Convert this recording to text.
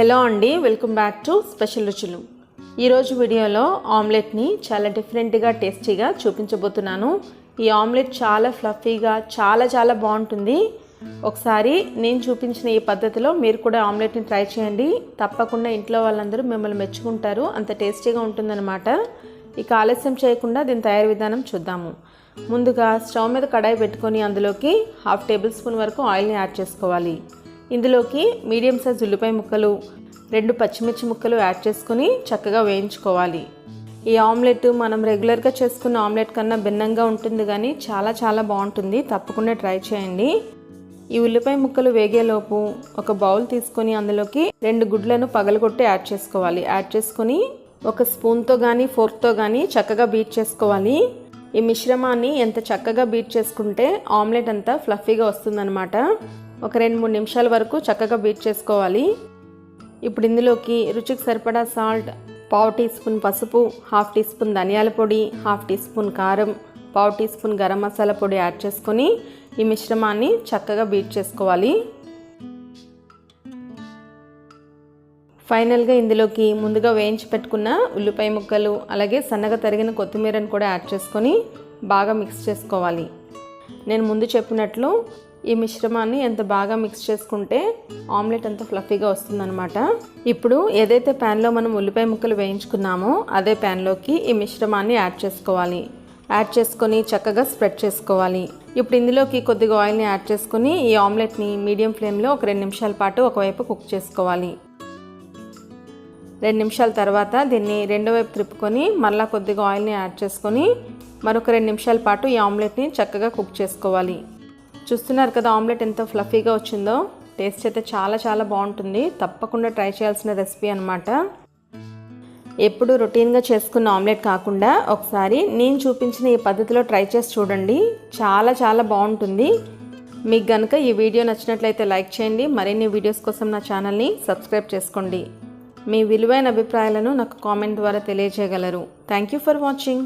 Hello అండి welcome back to special రుచులు. ఈరోజు వీడియోలో ఆమ్లెట్ని చాలా డిఫరెంట్గా టేస్టీగా చూపించబోతున్నాను. ఈ ఆమ్లెట్ చాలా ఫ్లఫీగా చాలా చాలా బాగుంటుంది. ఒకసారి నేను చూపించిన ఈ పద్ధతిలో మీరు కూడా ఆమ్లెట్ని ట్రై చేయండి. తప్పకుండా ఇంట్లో వాళ్ళందరూ మిమ్మల్ని మెచ్చుకుంటారు. అంత టేస్టీగా ఉంటుందన్నమాట. ఇక ఆలస్యం చేయకుండా దీని తయారీ విధానం చూద్దాము. ముందుగా స్టవ్ మీద కడాయి పెట్టుకొని అందులోకి హాఫ్ టేబుల్ స్పూన్ వరకు ఆయిల్ని యాడ్ చేసుకోవాలి. ఇందులోకి మీడియం సైజ్ ఉల్లిపాయ ముక్కలు రెండు పచ్చిమిర్చి ముక్కలు యాడ్ చేసుకుని చక్కగా వేయించుకోవాలి. ఈ ఆమ్లెట్ మనం రెగ్యులర్గా చేసుకున్న ఆమ్లెట్ కన్నా భిన్నంగా ఉంటుంది కానీ చాలా చాలా బాగుంటుంది. తప్పకుండా ట్రై చేయండి. ఈ ఉల్లిపాయ ముక్కలు వేగేలోపు ఒక బౌల్ తీసుకొని అందులోకి రెండు గుడ్లను పగలగొట్టి యాడ్ చేసుకోవాలి. యాడ్ చేసుకొని ఒక స్పూన్తో కానీ ఫోర్క్తో కానీ చక్కగా బీట్ చేసుకోవాలి. ఈ మిశ్రమాన్ని ఎంత చక్కగా బీట్ చేసుకుంటే ఆమ్లెట్ అంతా ఫ్లఫీగా వస్తుందన్నమాట. ఒక రెండు మూడు నిమిషాల వరకు చక్కగా బీట్ చేసుకోవాలి. ఇప్పుడు ఇందులోకి రుచికి సరిపడా సాల్ట్ పావు టీ స్పూన్ పసుపు హాఫ్ టీ స్పూన్ ధనియాల పొడి హాఫ్ టీ స్పూన్ కారం పావు టీ స్పూన్ గరం మసాలా పొడి యాడ్ చేసుకొని ఈ మిశ్రమాన్ని చక్కగా బీట్ చేసుకోవాలి. ఫైనల్గా ఇందులోకి ముందుగా వేయించి పెట్టుకున్న ఉల్లిపాయ ముక్కలు అలాగే సన్నగా తరిగిన కొత్తిమీరను కూడా యాడ్ చేసుకొని బాగా మిక్స్ చేసుకోవాలి. నేను ముందు చెప్పినట్లు ఈ మిశ్రమాన్ని ఎంత బాగా మిక్స్ చేసుకుంటే ఆమ్లెట్ అంత ఫ్లఫీగా వస్తుందన్నమాట. ఇప్పుడు ఏదైతే ప్యాన్లో మనం ఉల్లిపాయ ముక్కలు వేయించుకున్నామో అదే ప్యాన్లోకి ఈ మిశ్రమాన్ని యాడ్ చేసుకోవాలి. యాడ్ చేసుకొని చక్కగా స్ప్రెడ్ చేసుకోవాలి. ఇప్పుడు ఇందులోకి కొద్దిగా ఆయిల్ని యాడ్ చేసుకొని ఈ ఆమ్లెట్ని మీడియం ఫ్లేమ్లో ఒక రెండు నిమిషాల పాటు ఒకవైపు కుక్ చేసుకోవాలి. రెండు నిమిషాల తర్వాత దీన్ని రెండో వైపు త్రిప్పుకొని మళ్ళీ కొద్దిగా ఆయిల్ని యాడ్ చేసుకొని మరొక రెండు నిమిషాల పాటు ఈ ఆమ్లెట్ని చక్కగా కుక్ చేసుకోవాలి. చూస్తున్నారు కదా ఆమ్లెట్ ఎంత ఫ్లఫీగా వచ్చిందో. టేస్ట్ అయితే చాలా చాలా బాగుంటుంది. తప్పకుండా ట్రై చేయాల్సిన రెసిపీ అనమాట ఎప్పుడు రొటీన్గా చేసుకున్న ఆమ్లెట్ కాకుండా ఒకసారి నేను చూపించిన ఈ పద్ధతిలో ట్రై చేసి చూడండి. చాలా చాలా బాగుంటుంది. మీకు కనుక ఈ వీడియో నచ్చినట్లయితే లైక్ చేయండి. మరిన్ని వీడియోస్ కోసం నా ఛానల్ని సబ్స్క్రైబ్ చేసుకోండి. మీ విలువైన అభిప్రాయాలను నాకు కామెంట్ ద్వారా తెలియజేయగలరు. Thank you for watching.